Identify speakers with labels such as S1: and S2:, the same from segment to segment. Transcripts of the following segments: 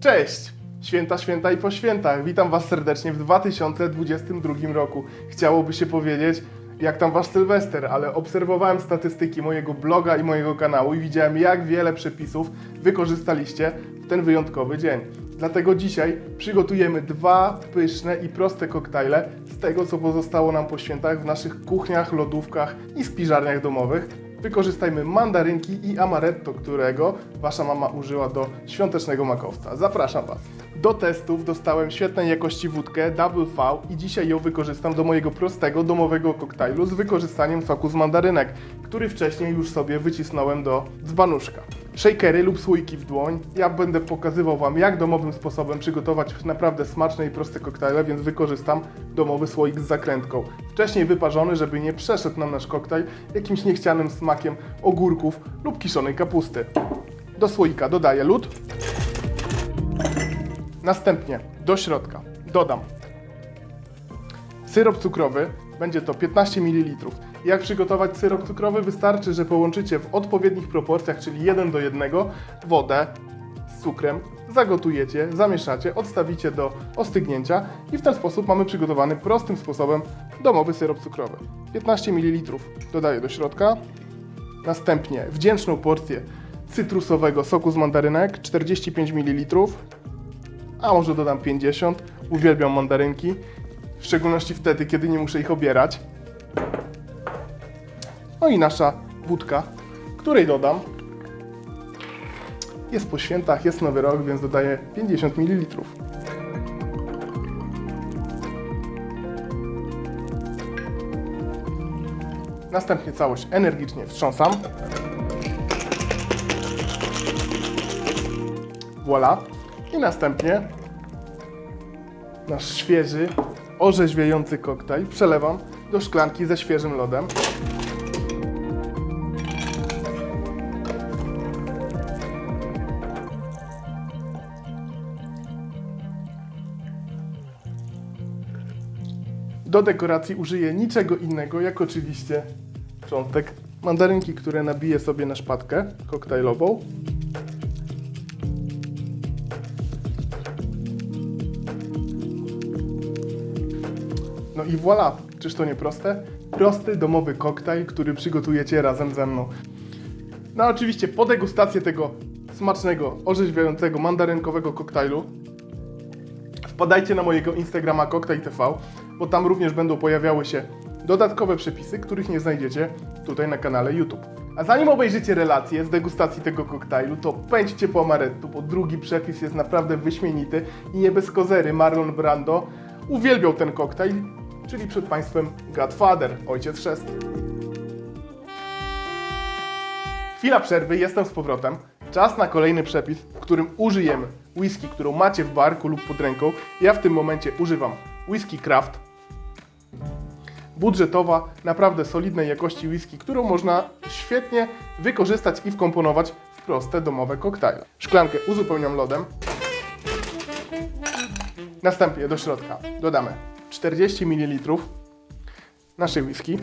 S1: Cześć! Święta, święta i po świętach. Witam Was serdecznie w 2022 roku. Chciałoby się powiedzieć, jak tam Wasz Sylwester, ale obserwowałem statystyki mojego bloga i mojego kanału i widziałem, jak wiele przepisów wykorzystaliście w ten wyjątkowy dzień. Dlatego dzisiaj przygotujemy dwa pyszne i proste koktajle z tego, co pozostało nam po świętach w naszych kuchniach, lodówkach i spiżarniach domowych. Wykorzystajmy mandarynki i amaretto, którego wasza mama użyła do świątecznego makowca. Zapraszam was. Do testów dostałem świetnej jakości wódkę Double V i dzisiaj ją wykorzystam do mojego prostego domowego koktajlu z wykorzystaniem soku z mandarynek, który wcześniej już sobie wycisnąłem do dzbanuszka. Shakery lub słoiki w dłoń. Ja będę pokazywał Wam, jak domowym sposobem przygotować naprawdę smaczne i proste koktajle, więc wykorzystam domowy słoik z zakrętką. Wcześniej wyparzony, żeby nie przeszedł nam nasz koktajl jakimś niechcianym smakiem ogórków lub kiszonej kapusty. Do słoika dodaję lód. Następnie do środka dodam Syrop cukrowy będzie to 15 ml. Jak przygotować syrop cukrowy? Wystarczy, że połączycie w odpowiednich proporcjach, czyli 1 do 1, wodę z cukrem, zagotujecie, zamieszacie, odstawicie do ostygnięcia i w ten sposób mamy przygotowany prostym sposobem domowy syrop cukrowy. 15 ml dodaję do środka. Następnie wdzięczną porcję cytrusowego soku z mandarynek 45 ml, a może dodam 50. Uwielbiam mandarynki, w szczególności wtedy, kiedy nie muszę ich obierać. No i nasza wódka, której dodam. Jest po świętach, jest nowy rok, więc dodaję 50 ml. Następnie całość energicznie wstrząsam. Voila. I następnie nasz świeży, orzeźwiający koktajl przelewam do szklanki ze świeżym lodem. Do dekoracji użyję niczego innego, jak oczywiście cząstek mandarynki, które nabiję sobie na szpatkę koktajlową. No i voilà, czyż to nie proste? Prosty domowy koktajl, który przygotujecie razem ze mną. No oczywiście po degustację tego smacznego, orzeźwiającego, mandarynkowego koktajlu wpadajcie na mojego Instagrama Cocktail TV, bo tam również będą pojawiały się dodatkowe przepisy, których nie znajdziecie tutaj na kanale YouTube. A zanim obejrzycie relację z degustacji tego koktajlu, to pędźcie po amarettu, bo drugi przepis jest naprawdę wyśmienity i nie bez kozery Marlon Brando uwielbiał ten koktajl, czyli przed Państwem Godfather, ojciec chrzest. Chwila przerwy, jestem z powrotem. Czas na kolejny przepis, w którym użyjemy whisky, którą macie w barku lub pod ręką. Ja w tym momencie używam whisky Craft. Budżetowa, naprawdę solidnej jakości whisky, którą można świetnie wykorzystać i wkomponować w proste domowe koktajle. Szklankę uzupełniam lodem. Następnie do środka dodamy 40 ml naszej whisky.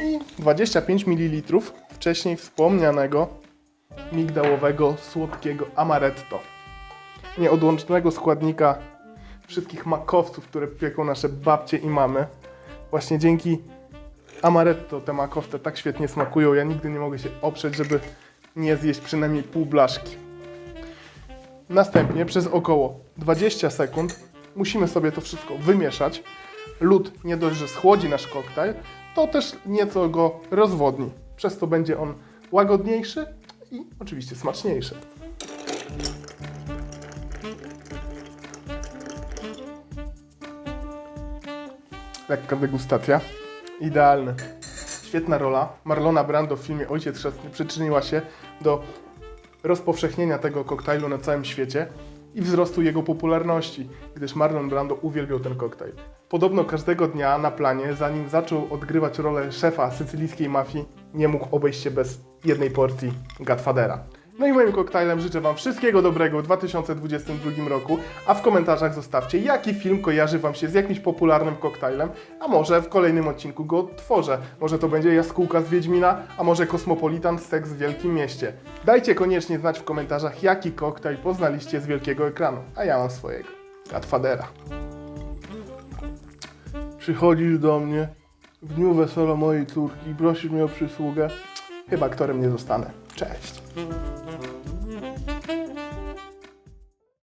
S1: i 25 ml wcześniej wspomnianego migdałowego, słodkiego amaretto. Nieodłącznego składnika wszystkich makowców, które pieką nasze babcie i mamy. Właśnie dzięki amaretto te makowce tak świetnie smakują. Ja nigdy nie mogę się oprzeć, żeby nie zjeść przynajmniej pół blaszki. Następnie przez około 20 sekund musimy sobie to wszystko wymieszać. Lód nie dość, że schłodzi nasz koktajl, to też nieco go rozwodni. Przez to będzie on łagodniejszy i oczywiście smaczniejszy. Lekka degustacja. Idealny. Świetna rola. Marlona Brando w filmie Ojciec Chrzestny przyczyniła się do rozpowszechnienia tego koktajlu na całym świecie i wzrostu jego popularności, gdyż Marlon Brando uwielbiał ten koktajl. Podobno każdego dnia na planie, zanim zaczął odgrywać rolę szefa sycylijskiej mafii, nie mógł obejść się bez jednej porcji Godfathera. No i moim koktajlem życzę Wam wszystkiego dobrego w 2022 roku, a w komentarzach zostawcie, jaki film kojarzy Wam się z jakimś popularnym koktajlem, a może w kolejnym odcinku go odtworzę. Może to będzie jaskółka z Wiedźmina, a może Kosmopolitan Seks w Wielkim Mieście. Dajcie koniecznie znać w komentarzach, jaki koktajl poznaliście z wielkiego ekranu, a ja mam swojego. Godfathera. Przychodzisz do mnie w dniu wesela mojej córki i prosisz mnie o przysługę. Chyba aktorem nie zostanę. Cześć.